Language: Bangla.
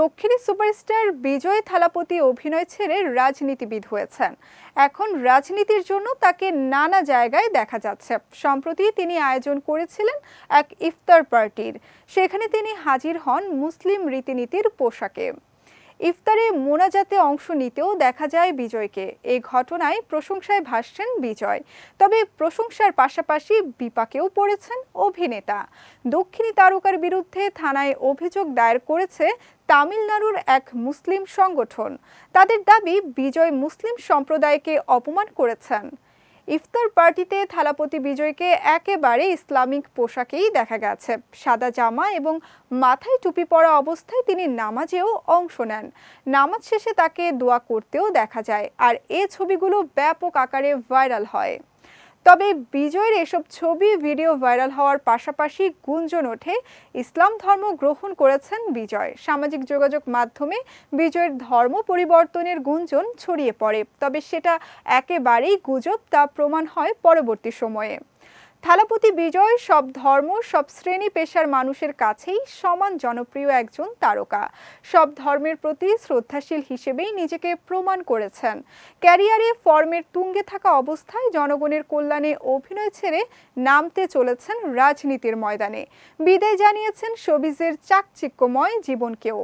দক্ষিণী সুপারস্টার বিজয় থালাপতি অভিনয় ছেড়ে রাজনীতিবিদ হয়েছেন। এখন রাজনীতির জন্য তাকে নানা জায়গায় দেখা যাচ্ছে। সম্প্রতি তিনি আয়োজন করেছিলেন এক ইফতার পার্টির। সেখানে তিনি হাজির হন মুসলিম রীতিনীতির পোশাকে। ইফতারে মোনাজাতে অংশ নিতেও দেখা যায় বিজয়কে। এই ঘটনায় প্রশংসায় ভাসছেন বিজয়। তবে প্রশংসার পাশাপাশি বিপাকেও পড়েছেন অভিনেতা। দক্ষিণী তারকার বিরুদ্ধে থানায় অভিযোগ দায়ের করেছে তামিলনাড়ুর এক মুসলিম সংগঠন। তাদের দাবি, বিজয় মুসলিম সম্প্রদায়কে অপমান করেছেন। ইফতার পার্টিতে থালাপতি বিজয়কে একেবারে ইসলামিক পোশাকেই দেখা গেছে। সাদা জামা এবং মাথায় টুপি পরা অবস্থায় তিনি নামাজেও অংশ নেন। নামাজ শেষে তাকে দোয়া করতেও দেখা যায়। আর এ ছবিগুলো ব্যাপক আকারে ভাইরাল হয়। তবে বিজয়ের এসব ছবি ভিডিও ভাইরাল হওয়ার পাশাপাশি গুঞ্জন ওঠে, ইসলাম ধর্ম গ্রহণ করেছেন বিজয়। সামাজিক যোগাযোগ মাধ্যমে বিজয়ের ধর্ম পরিবর্তনের গুঞ্জন ছড়িয়ে পড়ে, তবে সেটা একেবারেই গুজব তা প্রমাণ হয় পরবর্তী সময়ে। থালাপতি বিজয়, সব ধর্ম, সব শ্রেণি পেশার মানুষের কাছেই সমান জনপ্রিয় একজন তারকা। সব ধর্মের প্রতি শ্রদ্ধাশীল হিসেবেই নিজেকে প্রমাণ করেছেন। ক্যারিয়ারে ফর্মের তুঙ্গে থাকা অবস্থায় জনগণের কল্যাণে অভিনয় ছেড়ে নামতে চলেছেন রাজনীতির ময়দানে। বিদায় জানিয়েছেন শোবিজের চাকচিক্যময় জীবনকেও।